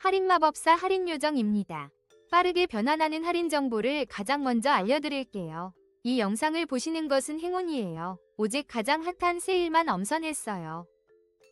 할인 마법사 할인 요정입니다. 빠르게 변환하는 할인 정보를 가장 먼저 알려드릴게요. 이 영상을 보시는 것은 행운이에요. 오직 가장 핫한 세일만 엄선했어요.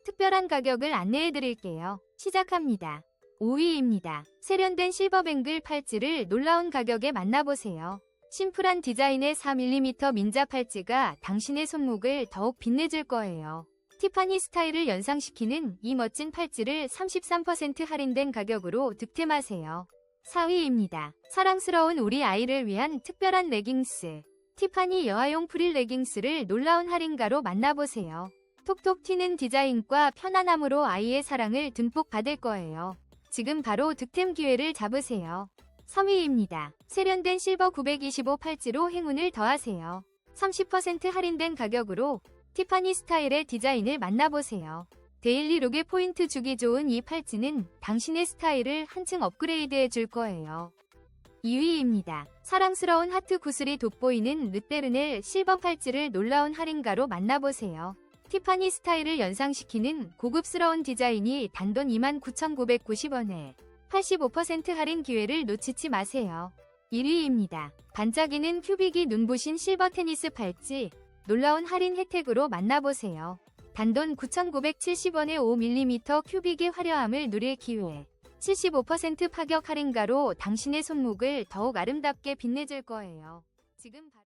특별한 가격을 안내해드릴게요. 시작합니다. 5위입니다. 세련된 실버뱅글 팔찌를 놀라운 가격에 만나보세요. 심플한 디자인의 4mm 민자 팔찌가 당신의 손목을 더욱 빛내줄 거예요. 티파니 스타일을 연상시키는 이 멋진 팔찌를 33% 할인된 가격으로 득템하세요. 4위입니다. 사랑스러운 우리 아이를 위한 특별한 레깅스. 티파니 여아용 프릴 레깅스를 놀라운 할인가로 만나보세요. 톡톡 튀는 디자인과 편안함으로 아이의 사랑을 듬뿍 받을 거예요. 지금 바로 득템 기회를 잡으세요. 3위입니다. 세련된 실버 925 팔찌로 행운을 더하세요. 30% 할인된 가격으로 티파니 스타일의 디자인을 만나보세요. 데일리 룩에 포인트 주기 좋은 이 팔찌는 당신의 스타일을 한층 업그레이드해 줄 거예요. 2위입니다. 사랑스러운 하트 구슬이 돋보이는 르테르넬 실버 팔찌를 놀라운 할인가로 만나보세요. 티파니 스타일을 연상시키는 고급스러운 디자인이 단돈 29,990원에 85% 할인 기회를 놓치지 마세요. 1위입니다. 반짝이는 큐빅이 눈부신 실버 테니스 팔찌 놀라운 할인 혜택으로 만나보세요. 단돈 9,970원의 5mm 큐빅의 화려함을 누릴 기회. 75% 파격 할인가로 당신의 손목을 더욱 아름답게 빛내줄 거예요. 지금 바로